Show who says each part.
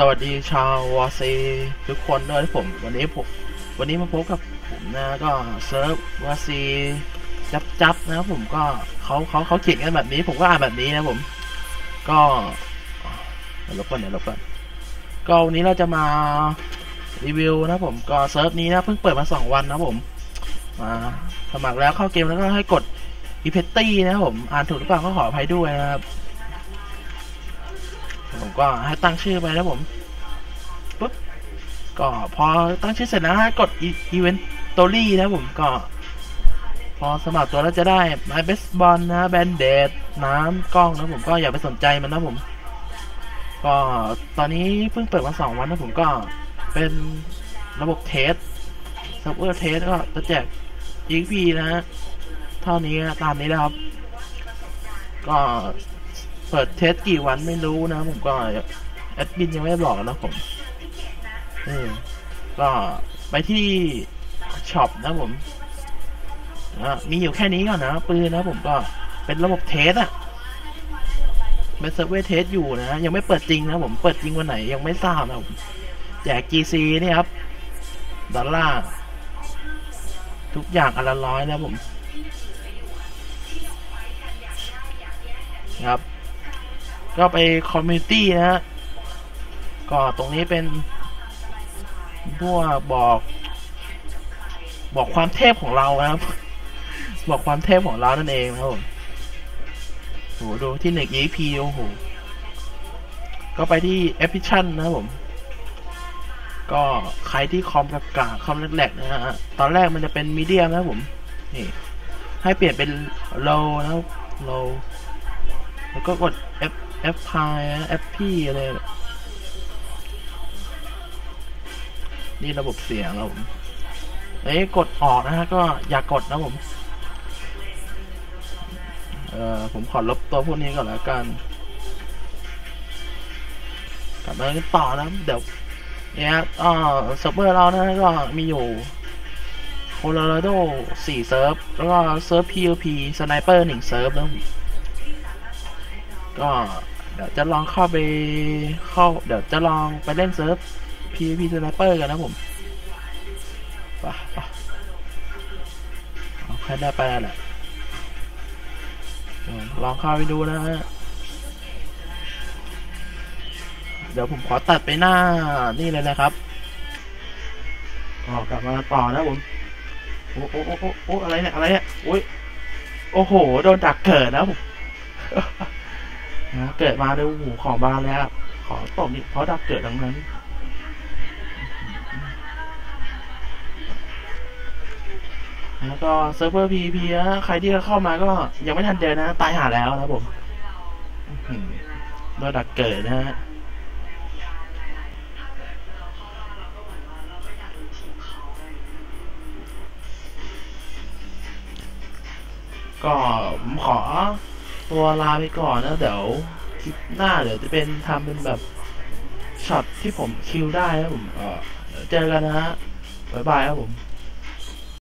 Speaker 1: สวัสดีชาววอซีทุกคนด้วยผม วันนี้ผมวันนี้มาพบกับผมนะก็เซิร์ฟวอซีจับจับนะผมก็เขาเขาเขาเขียนกันแบบนี้ ผมก็อ่านแบบนี้นะผม ก็เดี๋ยวลบก่อนเดี๋ยวลบก่อนก็วันนี้เราจะมารีวิวนะผมก็เซิร์ฟนี้นะเพิ่งเปิดมาสองวันนะผมมาสมัครแล้วเข้าเกมแล้วก็ให้กดอีเพตตี้นะผมอ่านถูกหรือเปล่าก็ขออภัยด้วยนะครับ ผมก็ให้ตั้งชื่อไปแล้วผมปุ๊บก็พอตั้งชื่อเสร็จนะฮะกดอีเวนต์ตอรี่นะผมก็ พอสมัครตัวแล้วจะได้ไม้เบสบอลนะแบนเดดน้ำกล้องนะผมก็อย่าไปสนใจมันนะผม ก็ตอนนี้เพิ่งเปิดมาสองวันนะผมก็เป็นระบบเทสเซิร์ฟเวอร์เทสก็จะแจก EXP นะฮะเท่านี้ตามนี้นะครับ ก็ เปิดเทสกี่วันไม่รู้นะผมก็แอดมินยังไม่บอกนะผมเออก็ไปที่ช็อปนะผมอะมีอยู่แค่นี้ก่อนนะปืนนะผมก็เป็นระบบเทสอะเป็นเซิร์ฟเวอร์เทสอยู่นะยังไม่เปิดจริงนะผมเปิดจริงวันไหนยังไม่ทราบนะผมแจก GC นี่ครับดอลลาร์ทุกอย่างอันละร้อยนะผมครับ ก็ไปคอมมิตี้นะฮะก็ตรงนี้เป็นพวกบอก บอกความเทพของเราครับ บอกความเทพของเรานั่นเองนะครับผมโหดูที่หนึ่ง EP โอ้โหก็ไปที่แอปพลิชันนะครับผม ก็ใครที่คอมกากาคอมแรกๆนะฮะ ตอนแรกมันจะเป็นมีเดียมนะผม นี่ ให้เปลี่ยนเป็น low นะครับ low แล้วก็กด F F p i นะ F P อปพี่อะไรนี่ระบบเสียงครับผมเอ้ยกดออกนะฮะก็อย่ากกดนะผม เอ่อผมขอลบตัวพวกนี้ก่อนแล้วกันกลับมาต่อนะเดี๋ยวเนี่ยอ่าเซิร์ฟเวอร์เรานะก็มีอยู่โคโลราโดสี่เซิร์ฟ แล้วก็เซิร์ฟ PVP สไนเปอร์หนึ่งเซิร์ฟนะ ก็เดี๋ยวจะลองเข้าไปเข้า เดี๋ยวจะลองไปเล่นเซิร์ฟ PVP Sniper กันนะผมป่ะป่ะเอาใครได้ไปแล้วแหละลองเข้าไปดูนะฮะเดี๋ยวผมขอตัดไปหน้านี่เลยนะครับออกกลับมาต่อนะผมโอ้โอ้โอ้โอ้โอ้อะไรเนี่ย อะไรเนี่ย โอ้ย โอ้โห โดนดักเกิดนะผม นะเกิดมาดูหูของบานแล้ว ขอตบนี่เพราะดับเกิดดังนั้นแล้วก็เซิร์ฟเวอร์ PVP นะใครที่เข้ามาก็ยังไม่ทันเจอนะ ตายหาแล้วนะผมโดนดักเกิดนะฮะก็ผมขอ ตัวลาไปก่อนนะเดี๋ยวคลิปหน้าเดี๋ยวจะเป็นทำเป็นแบบช็อตที่ผมคิวได้นะผมเออเดี๋ยวเจอกันนะฮะบ๊ายบายครับผม